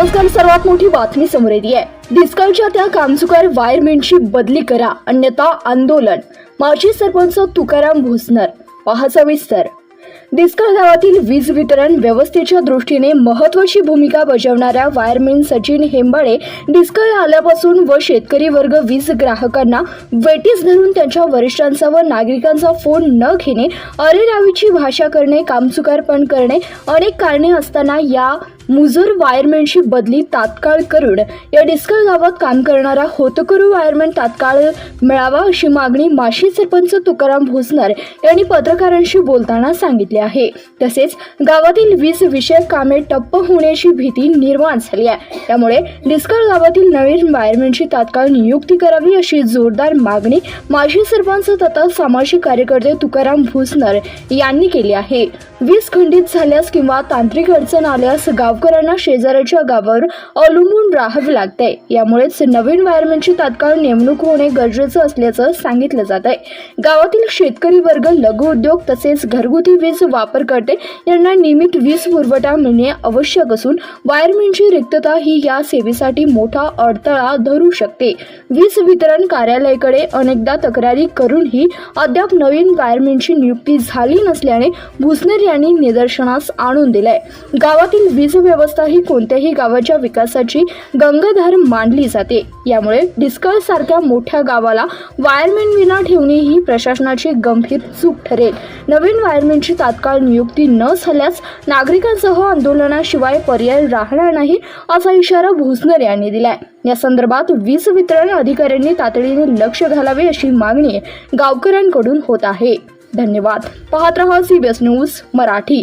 सर्वात मोठी बातमी समोर येते आहे. डिस्कॉलच्या त्या कामचुकार वायरमेनची बदली करा अन्यथा आंदोलन. माजी सरपंच तुकाराम भोसनर. पहा सविस्तर डिस्कळ गावातील वीज वितरण व्यवस्थेच्या दृष्टीने महत्वाची भूमिका बजावणाऱ्या वायरमॅन सचिन हेंबाळे डिस्कळ आल्यापासून व शेतकरी वर्ग वीज ग्राहकांना वेटीस धरून त्यांच्या वरिष्ठांचा व नागरिकांचा फोन न घेणे अरेरावीची भाषा करणे कामचुकारपण करणे अनेक कारणे असताना या मुजूर वायरमॅनची बदली तात्काळ करून या डिस्कळ गावात काम करणारा होतकरू वायरमॅन तात्काळ मिळावा अशी मागणी माशी सरपंच तुकाराम भोसनर यांनी पत्रकारांशी बोलताना सांगितले आहे. तसेच गावातील वीज विषयक कामे टप्प होण्याची भीती निर्माण झाली आहे. त्यामुळे डिस्कळ गावातील नवीन वायरमॅनची तात्काळ नियुक्ती करावी अशी जोरदार मागणी माजी सरपंच तथा सामाजिक कार्यकर्ते तुकाराम भोसनर यांनी केली आहे. वीज खंडित झाल्यास किंवा तांत्रिक अडचण आल्यास गाव गावकऱ्यांना शेजाऱ्याच्या गावावर अवलंबून राहावे लागते. यामुळेच नवीन वायरमॅनची तात्काळ नेमणूक होणे गरजेचं असल्याचं सांगितलं जात आहे. गावातील शेतकरी वर्ग लघु उद्योग तसेच घरगुती वीज वापरकर्ते यांना नियमित वीज पुरवठा मिळणे आवश्यक असून वायरमॅनची रिक्तता ही या सेवेसाठी मोठा अडथळा धरू शकते. वीज वितरण कार्यालयाकडे अनेकदा तक्रारी करूनही अद्याप नवीन वायरमॅनची नियुक्ती झाली नसल्याने भुसनेर यांनी निदर्शनास आणून दिलंय. गावातील वीज व्यवस्था ही कोणत्याही गावाच्या विकासाची गंगाधार मानली जाते. यामुळे डिस्कळ सारख्या मोठ्या गावाला वायरमॅन विना ठेवणे ही प्रशासनाची गंभीर चूक ठरेल. नवीन वायरमॅनची तात्काळ नियुक्ती न झाल्यास नागरिकांसह आंदोलनाशिवाय पर्याय राहणार नाही असा इशारा भुसनर यांनी दिलाय. या संदर्भात वीज वितरण अधिकाऱ्यांनी तातडीने लक्ष घालावे अशी मागणी गावकऱ्यांकडून होत आहे. धन्यवाद. पाहत रहा सीबीएस न्यूज मराठी.